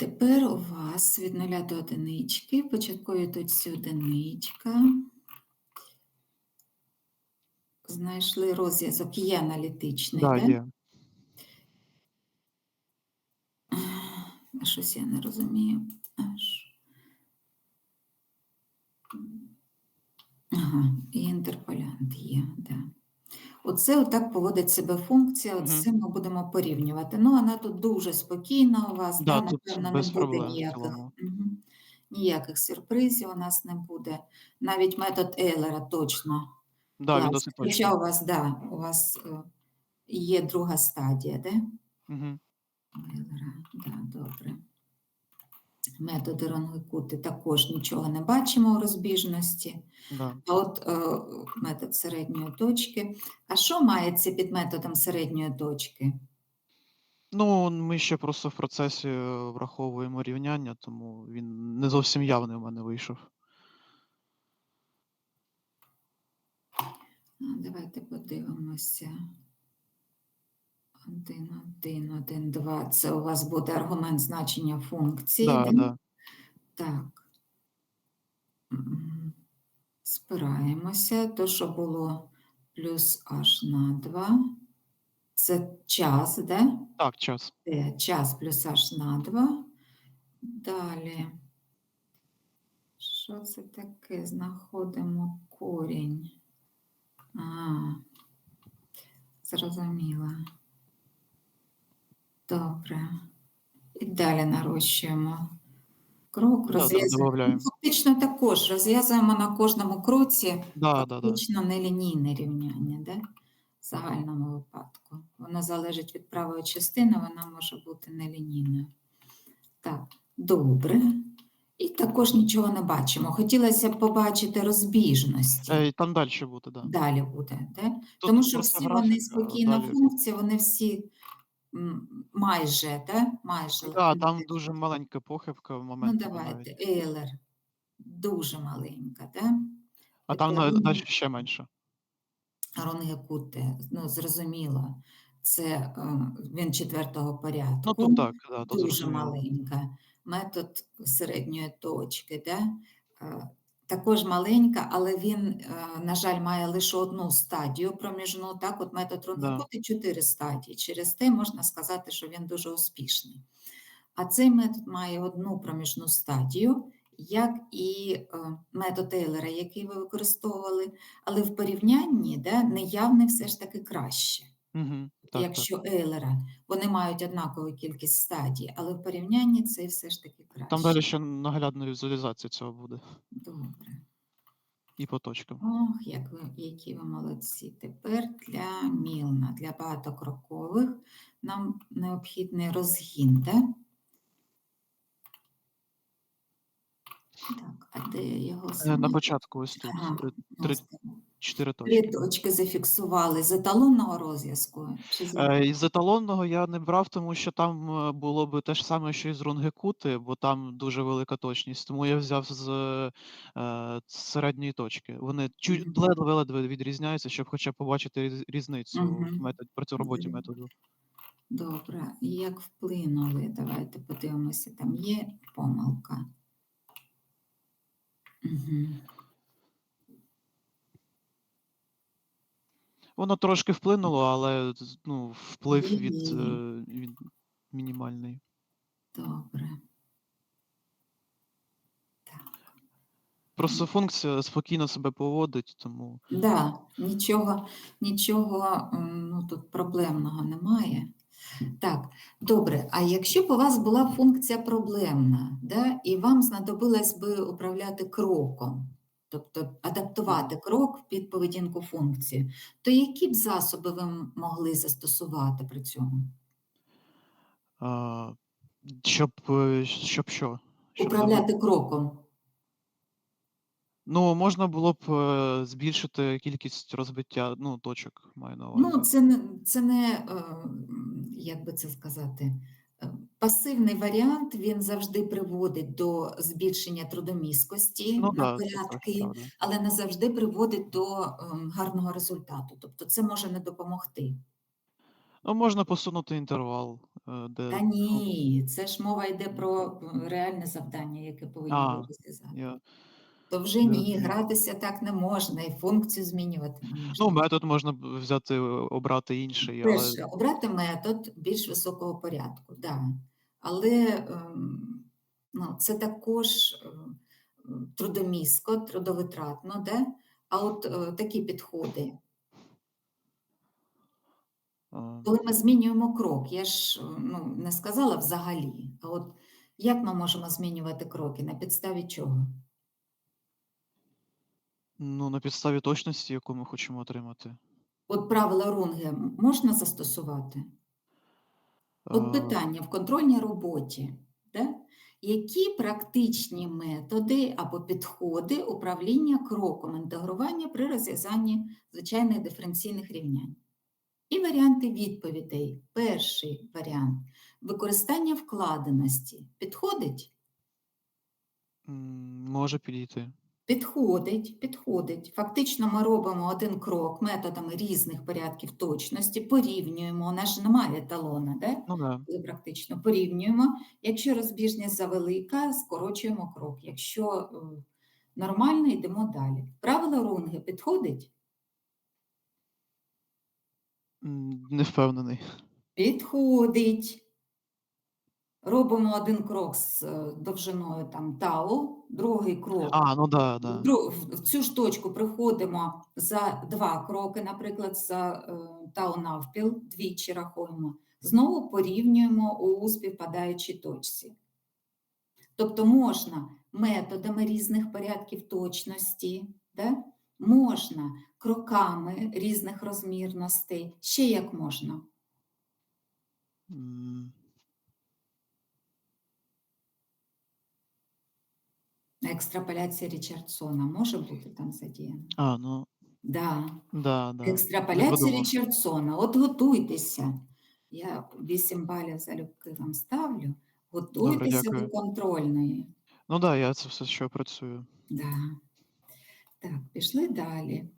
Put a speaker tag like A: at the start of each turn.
A: Тепер у вас від 0 до одинички, в початковій точці одиничка. Знайшли розв'язок є аналітичний,
B: Да,
A: да?
B: є.
A: А Щось я не розумію. Аж. Ага, і інтерполянт є, да. Оце отак поводить себе функція, от з цим ми будемо порівнювати. Ну, вона тут дуже спокійна у вас,
B: Да,
A: да, напевно, не буде
B: проблем
A: ніяких, ніяких сюрпризів у нас не буде. Навіть метод Ейлера точно
B: Да,
A: Хоча
B: точний.
A: у вас, да, у вас е, є друга стадія, де?
B: Мгм.
A: Ейлера, да, добре. Методи Ронгекути також нічого не бачимо у розбіжності.
B: Да.
A: А от е, метод середньої точки. А що мається під методом середньої точки?
B: Ну, ми ще просто в процесі е, враховуємо рівняння, тому він не зовсім явний у мене вийшов.
A: Давайте подивимося. 1, 1, 1, 2. Це у вас буде аргумент значення функції.
B: Да,
A: да?
B: да.
A: Так. Спираємося. То, що було плюс h на 2. Це час, да?
B: Так, час.
A: Це час плюс h на 2. Далі. Що це таке? Знаходимо корінь. А, зрозуміла. Добре. І далі нарощуємо крок,
B: Да, да,
A: розв'язуємо.
B: добавляємо.
A: Ну, Фактично також розв'язуємо на кожному кроці
B: Да, да, да.
A: фактично нелінійне рівняння, да? в загальному випадку. Воно залежить від правої частини, вона може бути нелінійною. Так, добре. І також нічого не бачимо. Хотілося б побачити розбіжності.
B: Е, там далі буде, да.
A: Далі буде, да?
B: Тут
A: Тому що всі
B: графік,
A: вони
B: а
A: спокійна
B: далі-
A: функція, вони всі м, майже, да? майже.
B: Да, там дуже маленька похибка в
A: Ну,
B: момент.
A: давайте, Ейлер, дуже маленька, да?
B: А там
A: Тепер
B: на- ще менше.
A: Ронгекуте, ну, зрозуміло, це е, він четвертого порядку.
B: Ну, тут так, да, то
A: дуже
B: зрозуміло.
A: маленька. Метод середньої точки, да? е, також маленька, але він, е, на жаль, має лише одну стадію проміжну. Так, от метод Ронгекути чотири стадії. Через те можна сказати, що він дуже успішний. А цей метод має одну проміжну стадію, як і е, метод Ейлера, який ви використовували, але в порівнянні да, неявний все ж таки краще.
B: Угу. Так, так.
A: Якщо Ейлера, вони мають однакову кількість стадій, але в порівнянні це все ж таки краще.
B: Там далі ще наглядна візуалізація цього буде.
A: Добре.
B: І по точкам.
A: Ох, як ви, які ви молодці. Тепер для Мілна, для багатокрокових нам необхідний розгін, да? Так, а де його
B: Е, На початку ось тут.
A: Ага,
B: е, Три,
A: ось так.
B: чотири
A: Три
B: точки.
A: точки зафіксували з еталонного розв'язку? Чи з
B: Е, Із еталонного я не брав, тому що там е, було б те ж саме, що і з Рунгекути, бо там дуже велика точність. Тому я взяв з е, з середньої точки. Вони чуть
A: Мгм.
B: ледве-ледве відрізняються, щоб хоча б побачити різ- різницю
A: Мгм.
B: в метод, при цій роботі
A: Мгм.
B: методу.
A: Добре, як вплинули? Давайте подивимося, там є помилка.
B: Воно трошки вплинуло, але ну, вплив від, е, від мінімальний.
A: Добре.
B: Просто функція спокійно себе поводить, тому
A: Да, нічого, нічого ну, тут проблемного немає. Так, добре. А якщо б у вас була функція проблемна, да, і вам знадобилось би управляти кроком, тобто адаптувати крок під поведінку функції, то які б засоби ви могли застосувати при цьому?
B: а, щоб, е, щоб що? Щоб
A: Управляти кроком.
B: Ну, можна було б е, збільшити кількість розбиття, ну, точок маю на увазі.
A: Ну, це не, це не е, як би це сказати, е, пасивний варіант, він завжди приводить до збільшення трудомісткості
B: ну,
A: на
B: да,
A: порядки, але не завжди приводить до ем, гарного результату. Тобто це може не допомогти.
B: Ну, можна посунути інтервал е, де
A: Та ні, це ж мова йде про, реальне завдання, яке повинні розв'язати.
B: я
A: То вже ні, гратися так не можна, і функцію змінювати не
B: Ну, метод можна взяти, обрати інший, але
A: Перше, обрати метод більш високого порядку, да. Але, ем, ну, це також, ем, трудомістко, трудовитратно, да. А от, е, такі підходи коли ми змінюємо крок, я ж, е, ну, не сказала взагалі, а от як ми можемо змінювати кроки, на підставі чого?
B: Ну, на підставі точності, яку ми хочемо отримати.
A: От правила Рунге можна застосувати? От
B: А
A: питання в контрольній роботі, да, які практичні методи або підходи управління кроком інтегрування при розв'язанні звичайних диференційних рівнянь? І варіанти відповідей. Перший варіант використання вкладеності підходить?
B: Може підійти.
A: Підходить, підходить. Фактично ми робимо один крок методами різних порядків точності, порівнюємо, у нас же немає еталона, да?
B: Ну да.
A: практично порівнюємо. Якщо розбіжність завелика, скорочуємо крок. Якщо е, нормально, йдемо далі. Правило Рунге підходить?
B: Не впевнений.
A: Підходить. Робимо один крок з е, довжиною там тау, другий крок.
B: А, ну да, да.
A: в- цю ж точку приходимо за два кроки, наприклад, за е, тау навпіл, двічі рахуємо. Знову порівнюємо у співпадаючій точці. Тобто можна методами різних порядків точності, да? можна кроками різних розмірностей, ще як можна. Екстраполяція Річардсона може бути там задіяна?
B: А, ну
A: Да.
B: да, да. Не
A: Екстраполяція
B: подумав.
A: Річардсона. От готуйтеся. Я 8 балів залюбки вам ставлю. Готуйтеся до
B: дякую.
A: контрольної.
B: Ну да, я це все ще працюю.
A: Да. Так, пішли далі.